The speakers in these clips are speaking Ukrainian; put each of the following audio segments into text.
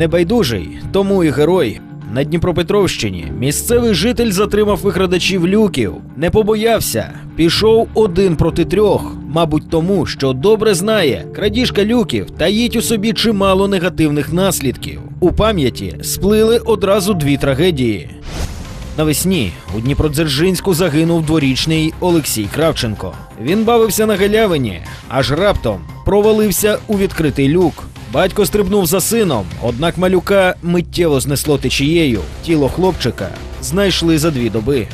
Небайдужий, тому і герой. На Дніпропетровщині місцевий житель затримав викрадачів люків, не побоявся, пішов один проти трьох. Мабуть, тому, що добре знає, крадіжка люків таїть у собі чимало негативних наслідків. У пам'яті сплили одразу дві трагедії. Навесні у Дніпродзержинську загинув дворічний Олексій Кравченко. Він бавився на галявині, аж раптом провалився у відкритий люк. Батько стрибнув за сином, однак малюка миттєво знесло течією. Тіло хлопчика знайшли за дві доби.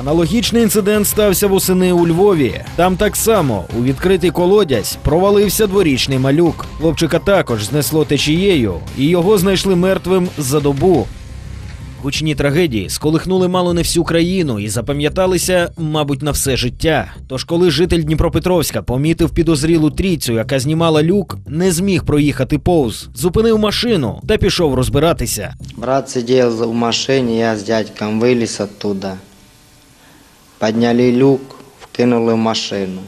Аналогічний інцидент стався восени у Львові. Там так само у відкритий колодязь провалився дворічний малюк. Хлопчика також знесло течією, і його знайшли мертвим за добу. Гучні трагедії сколихнули мало не всю країну і запам'яталися, мабуть, на все життя. Тож, коли житель Дніпропетровська помітив підозрілу трійцю, яка знімала люк, не зміг проїхати повз, зупинив машину та пішов розбиратися. Брат сидел в машине, я с дядьком вылез оттуда. Подняли люк, вкинули в машину.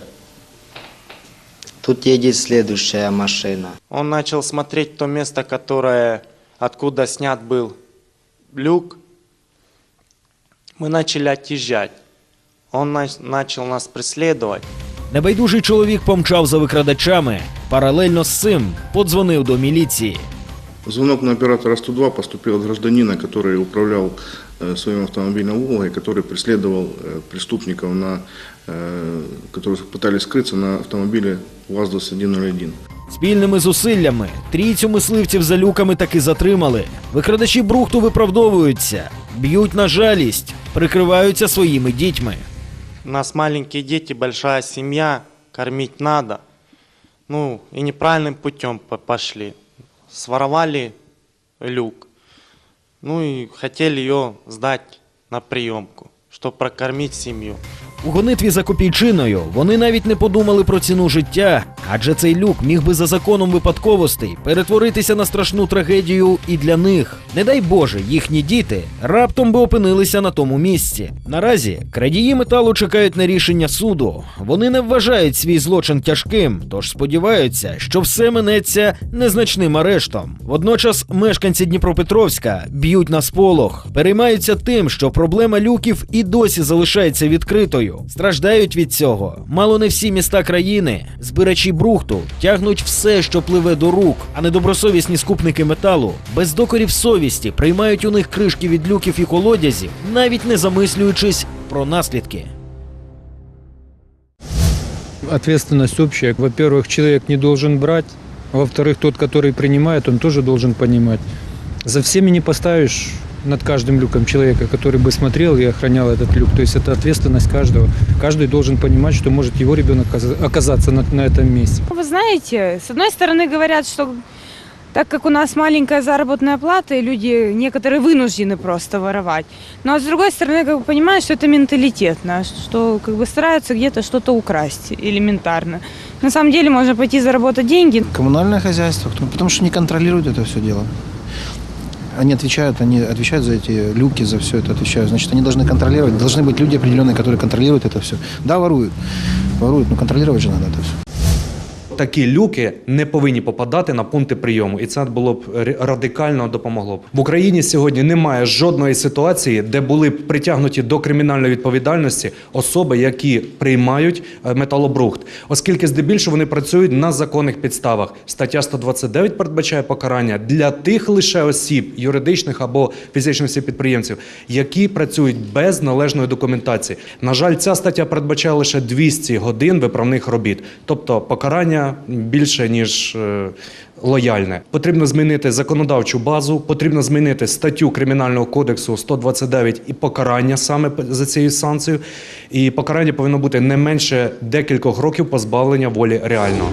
Тут едет следующая машина. Он начал смотреть то место, которое, откуда снят был люк. Мы начали отъезжать. Он нач- начал нас преследовать. Небайдужий чоловік помчав за викрадачами. Паралельно з цим подзвонив до міліції. Звонок на оператора 102 поступил от гражданина, который управлял э, своим автомобилем «Волгой», который преследовал э, преступников, на, э, которые пытались скрыться на автомобиле УАЗ-2101. Спільними зусиллями трійцю мисливців за люками таки затримали. Викрадачі брухту виправдовуються, б'ють на жалість, прикриваються своїми дітьми. У нас маленькие дети, большая семья, кормить надо. Ну, и неправильным путем пошли. Своровали люк. Ну и хотели ее сдать на приемку, чтобы прокормить семью. У гонитві за копійчиною вони навіть не подумали про ціну життя, адже цей люк міг би за законом випадковостей перетворитися на страшну трагедію і для них. Не дай Боже, їхні діти раптом би опинилися на тому місці. Наразі крадії металу чекають на рішення суду. Вони не вважають свій злочин тяжким, тож сподіваються, що все минеться незначним арештом. Водночас мешканці Дніпропетровська б'ють на сполох, переймаються тим, що проблема люків і досі залишається відкритою Страждають від цього. Мало не всі міста країни, збирачі брухту, тягнуть все, що пливе до рук, а недобросовісні скупники металу без докорів совісті приймають у них кришки від люків і колодязів, навіть не замислюючись про наслідки. Ответственность общая. Во-первых, человек не должен брать. Во-вторых, тот, который принимает, он тоже должен понимать. За всеми не поставишь над каждым люком человека, который бы смотрел и охранял этот люк. То есть это ответственность каждого. Каждый должен понимать, что может его ребенок оказа- оказаться на, на этом месте. Вы знаете, с одной стороны говорят, что так как у нас маленькая заработная плата, и люди некоторые вынуждены просто воровать. Но с другой стороны, как бы понимаю, что это менталитетно, что как бы стараются где-то что-то украсть элементарно. На самом деле можно пойти заработать деньги, Коммунальное хозяйство, потому что не контролируют это все дело. Они отвечают, они отвечают за эти люки, за все это отвечают. Значит, они должны контролировать. Должны быть люди определенные, которые контролируют это все. Да, воруют. Воруют, но контролировать же надо это все. Такі люки не повинні попадати на пункти прийому, і це було б радикально допомогло б в Україні. Сьогодні немає жодної ситуації, де були б притягнуті до кримінальної відповідальності особи, які приймають е, металобрухт, оскільки здебільшого вони працюють на законних підставах. Стаття 129 передбачає покарання для тих лише осіб, юридичних або фізичних осіб підприємців, які працюють без належної документації. На жаль, ця стаття передбачає лише 200 годин виправних робіт, тобто покарання більше ніж е, лояльне. Потрібно змінити законодавчу базу, потрібно змінити статтю кримінального кодексу 129 і покарання саме за цією санкцією. І покарання повинно бути не менше декількох років позбавлення волі реального.